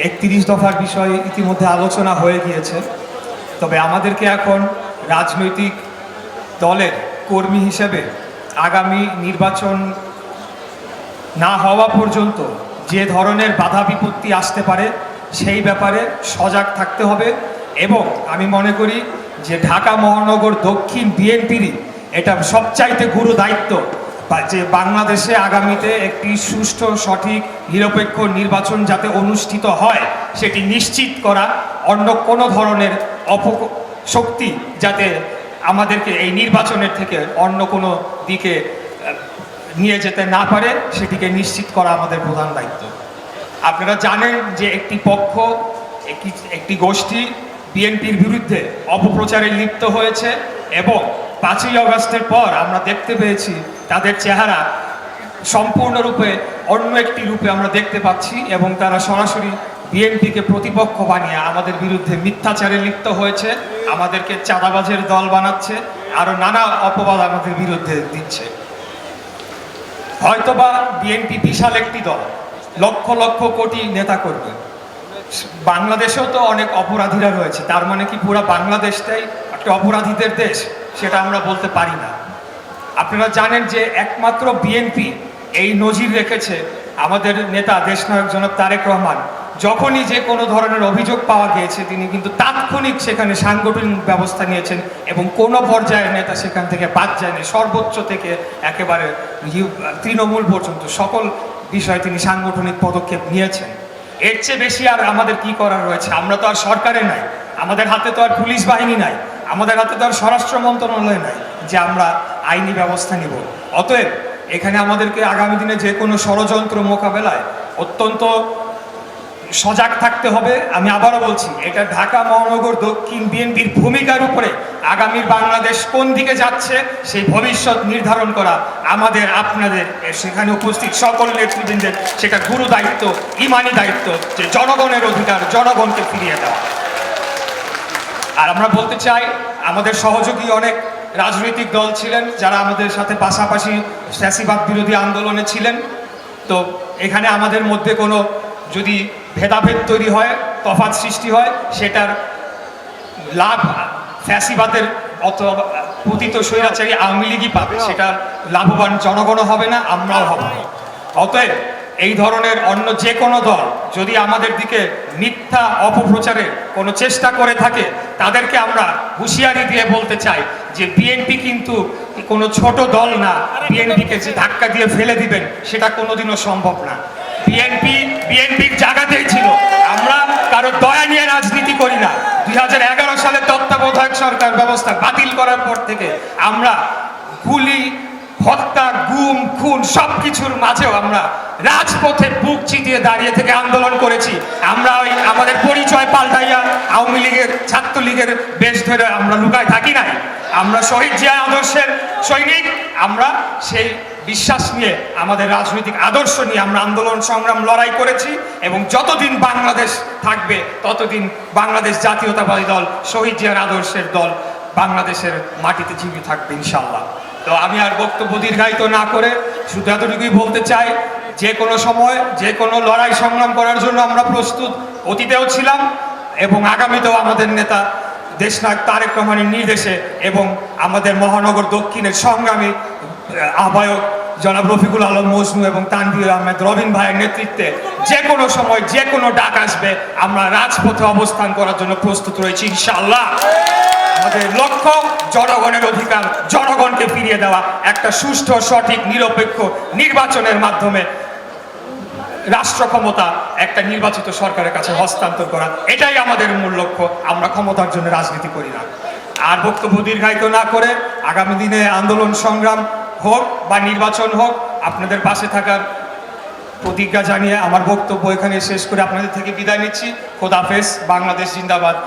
একত্রিশ দফার বিষয়ে ইতিমধ্যে আলোচনা হয়ে গিয়েছে। তবে আমাদেরকে এখন রাজনৈতিক দলের কর্মী হিসেবে আগামী নির্বাচন না হওয়া পর্যন্ত যে ধরনের বাধা বিপত্তি আসতে পারে, সেই ব্যাপারে সজাগ থাকতে হবে এবং আমি মনে করি যে ঢাকা মহানগর দক্ষিণ বিএনপিরই এটা সবচাইতে গুরু দায়িত্ব যে বাংলাদেশে আগামীতে একটি সুষ্ঠু, সঠিক, নিরপেক্ষ নির্বাচন যাতে অনুষ্ঠিত হয়, সেটি নিশ্চিত করা অন্য কোনো ধরনের অপ শক্তি যাতে আমাদেরকে এই নির্বাচনের থেকে অন্য কোনো দিকে নিয়ে যেতে না পারে, সেটিকে নিশ্চিত করা আমাদের প্রধান দায়িত্ব। আপনারা জানেন যে একটি পক্ষ একটি গোষ্ঠী বিএনপির বিরুদ্ধে অপপ্রচারে লিপ্ত হয়েছে এবং পাঁচই অগস্টের পর আমরা দেখতে পেয়েছি তাদের চেহারা সম্পূর্ণরূপে অন্য একটি রূপে আমরা দেখতে পাচ্ছি এবং তারা সরাসরি বিএনপিকে প্রতিপক্ষ বানিয়ে আমাদের বিরুদ্ধে মিথ্যাচারে লিপ্ত হয়েছে, আমাদেরকে চাঁদাবাজের দল বানাচ্ছে, আরও নানা অপবাদ আমাদের বিরুদ্ধে দিচ্ছে। হয়তোবা বিএনপি বিশাল একটি দল, লক্ষ লক্ষ কোটি নেতা করবে। বাংলাদেশেও তো অনেক অপরাধীরা রয়েছে, তার মানে কি পুরো বাংলাদেশটাই একটা অপরাধীদের দেশ? সেটা আমরা বলতে পারি না। আপনারা জানেন যে একমাত্র বিএনপি এই নজির রেখেছে আমাদের নেতা দেশনায়ক জনাব তারেক রহমান। যখনই যে কোনো ধরনের অভিযোগ পাওয়া গিয়েছে, তিনি কিন্তু তাৎক্ষণিক সেখানে সাংগঠনিক ব্যবস্থা নিয়েছেন এবং কোনো পর্যায়ের নেতা সেখান থেকে বাদ যায়নি। সর্বোচ্চ থেকে একেবারে তৃণমূল পর্যন্ত সকল বিষয়ে তিনি সাংগঠনিক পদক্ষেপ নিয়েছেন। এর চেয়ে বেশি আর আমাদের কি করার রয়েছে? আমরা তো আর সরকারে নাই। আমাদের হাতে তো আর পুলিশ বাহিনী নাই। আমাদের হাতে তো আর স্বরাষ্ট্র মন্ত্রণালয় নাই যে আমরা আইনি ব্যবস্থা নিব। অতএব এখানে আমাদেরকে আগামী দিনে যে কোনো ষড়যন্ত্র মোকাবেলায় অত্যন্ত সজাগ থাকতে হবে। আমি আবারও বলছি, এটা ঢাকা মহানগর দক্ষিণ বিএনপির ভূমিকার উপরে আগামীর বাংলাদেশ কোন দিকে যাচ্ছে সেই ভবিষ্যৎ নির্ধারণ করা আমাদের, আপনাদের সেখানে উপস্থিত সকল নেতৃবৃন্দের সেটা গুরু দায়িত্ব, ইমানি দায়িত্ব, যে জনগণের অধিকার, জনগণকে ফিরিয়ে দেওয়া। আর আমরা বলতে চাই, আমাদের সহযোগী অনেক রাজনৈতিক দল ছিলেন যারা আমাদের সাথে পাশাপাশি ফ্যাসিবাদ বিরোধী আন্দোলনে ছিলেন। তো এখানে আমাদের মধ্যে কোনো যদি ভেদাভেদ তৈরি হয় তফাত সৃষ্টি হয়, সেটার লাভ ফ্যাসিবাদের অত পতিত স্বৈরাচারী আওয়ামী লীগই পাবে। সেটা লাভবান জনগণও হবে না, আমরাও হব না। অতএব এই ধরনের অন্য যে কোনো দল যদি আমাদের দিকে মিথ্যা অপপ্রচারে কোনো চেষ্টা করে থাকে, তাদেরকে আমরা হুঁশিয়ারি দিয়ে বলতে চাই যে বিএনপি কিন্তু কোনো ছোট দল না। বিএনপিকে যে ধাক্কা দিয়ে ফেলে দিবেন, সেটা কোনোদিনও সম্ভব না। বিএনপি বিএনপির জায়গাতেই ছিল। আমরা কারও দয়া নিয়ে রাজনীতি করি না। দুই হাজার এগারো সালে তত্ত্বাবধায়ক সরকার ব্যবস্থা বাতিল করার পর থেকে আমরা গুলি, হত্যা, গুম, খুন সব কিছুর মাঝেও আমরা রাজপথে বুক চিতিয়ে দাঁড়িয়ে থেকে আন্দোলন করেছি। আমরা ওই আমাদের পরিচয় পাল্টাইয়া আওয়ামী লীগের, ছাত্রলীগের বেশ ধরে আমরা লুকায় থাকি নাই। আমরা শহীদ জিয়া আদর্শের সৈনিক। আমরা সেই বিশ্বাস নিয়ে, আমাদের রাজনৈতিক আদর্শ নিয়ে আমরা আন্দোলন সংগ্রাম লড়াই করেছি এবং যতদিন বাংলাদেশ থাকবে, ততদিন বাংলাদেশ জাতীয়তাবাদী দল, শহীদ জিয়ার আদর্শের দল বাংলাদেশের মাটিতে জীবিত থাকবে ইনশাল্লাহ তো আমি আর বক্তব্য দীর্ঘায়িত না করে শুধু এতটুকুই বলতে চাই, যে কোনো সময়, যে কোনো লড়াই সংগ্রাম করার জন্য আমরা প্রস্তুত। অতীতেও ছিলাম এবং আগামীতেও আমাদের নেতা দেশনায়ক তারেক রহমানের নির্দেশে এবং আমাদের মহানগর দক্ষিণের সংগ্রামী আহ্বায়ক জনাব রফিকুল আলম মজনু এবং তানভীর আহমেদ রবিন ভাইয়ের নেতৃত্বে যে কোনো সময়, যে কোনো ডাক আসবে, আমরা রাজপথে অবস্থান করার জন্য প্রস্তুত রয়েছি, ইনশাআল্লাহ। আমাদের লক্ষ্য, জনগণের অধিকার জনগণকে ফিরিয়ে দেওয়া একটা সুষ্ঠু, সঠিক, নিরপেক্ষ নির্বাচনের মাধ্যমে রাষ্ট্র ক্ষমতা একটা নির্বাচিত সরকারের কাছে হস্তান্তর করা। এটাই আমাদের মূল লক্ষ্য। আমরা ক্ষমতার জন্য রাজনীতি করি না। আর বক্তব্য দীর্ঘায়িত না করে আগামী দিনে আন্দোলন সংগ্রাম হোক বা নির্বাচন হোক, আপনাদের পাশে থাকার প্রতিজ্ঞা জানিয়ে আমার বক্তব্য এখানে শেষ করে আপনাদের থেকে বিদায় নিচ্ছি। খোদাফেজ বাংলাদেশ জিন্দাবাদ।